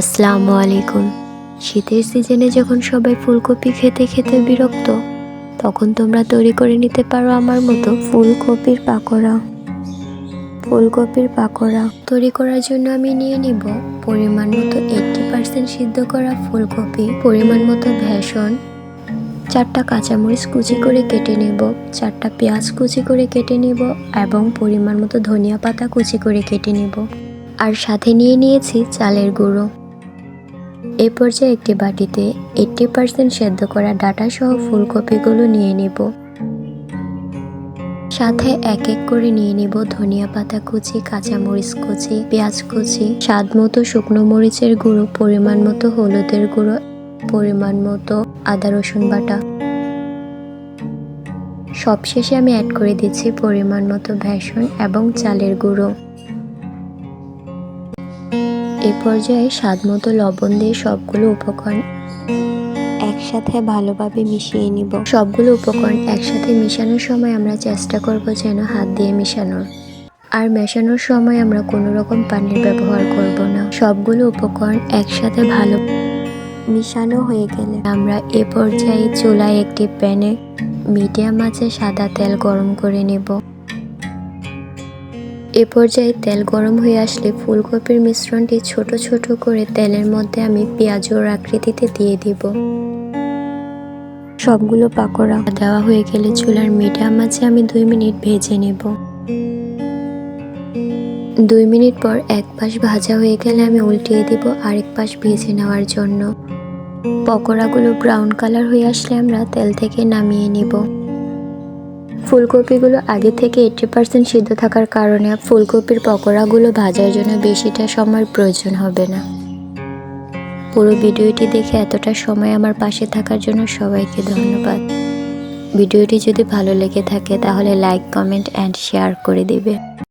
আসসালামু আলাইকুম। শীতের সিজনে যখন সবাই ফুলকপি খেতে খেতে বিরক্ত, তখন তোমরা তৈরি করে নিতে পারো আমার মতো ফুলকপির পাকোড়া। ফুলকপির পাকোড়া তৈরি করার জন্য আমি নিয়ে নিব পরিমাণ মতো এইটটি পার্সেন্ট সিদ্ধ করা ফুলকপি, পরিমাণ মতো ভেষণ, চারটা কাঁচামরিচ কুচি করে কেটে নেব, চারটা পেঁয়াজ কুচি করে কেটে নেব এবং পরিমাণ মতো ধনিয়া পাতা কুচি করে কেটে নেব। আর সাথে নিয়ে নিয়েছি চালের গুঁড়ো। এ পর্যায়ে একটি বাটিতে এইটটি পার্সেন্ট সেদ্ধ করা ডাটা সহ ফুলকপিগুলো নিয়ে নেব। সাথে এক এক করে নিয়ে নিব ধনিয়া পাতা কুচি, কাঁচামরিচ কুচি, পেঁয়াজ কুচি, স্বাদ মতো শুকনো মরিচের গুঁড়ো, পরিমাণ মতো হলুদের গুঁড়ো, পরিমাণ মতো আদা রসুন বাটা। সবশেষে আমি অ্যাড করে দিচ্ছি পরিমাণ মতো ভেষণ এবং চালের গুঁড়ো। এ পর্যায়ে স্বাদ মতো লবণ দিয়ে সবগুলো উপকরণ একসাথে ভালোভাবে মিশিয়ে নিব। সবগুলো উপকরণ একসাথে মেশানোর সময় আমরা চেষ্টা করব যেন হাত দিয়ে মেশানোর আর মেশানোর সময় আমরা কোনো রকম পানির ব্যবহার করব না। সবগুলো উপকরণ একসাথে ভালো মিশানো হয়ে গেলে আমরা এ পর্যায়ে চুলায় একটি প্যানে মিডিয়াম আঁচে সাদা তেল গরম করে নেব। এ পর্যায়ে তেল গরম হয়ে আসলে ফুলকপির মিশ্রণটি ছোট ছোট করে তেলের মধ্যে আমি পেঁয়াজুর আকৃতিতে দিয়ে দিব। সবগুলো পাকোড়া দেওয়া হয়ে গেলে চুলার মিডিয়াম আছে আমি দুই মিনিট ভেজে নেব। দুই মিনিট পর এক পাশ ভাজা হয়ে গেলে আমি উল্টিয়ে দিব আরেক পাশ ভেজে নেওয়ার জন্য। পকোড়াগুলো ব্রাউন কালার হয়ে আসলে আমরা তেল থেকে নামিয়ে নিব। ফুলকপিগুলো আগে থেকে এইটটি পার্সেন্ট সিদ্ধ থাকার কারণে ফুলকপির পকোড়াগুলো ভাজার জন্য বেশিটা সময় প্রয়োজন হবে না। পুরো ভিডিওটি দেখে এতটা সময় আমার পাশে থাকার জন্য সবাইকে ধন্যবাদ। ভিডিওটি যদি ভালো লেগে থাকে তাহলে লাইক কমেন্ট অ্যান্ড শেয়ার করে দিবে।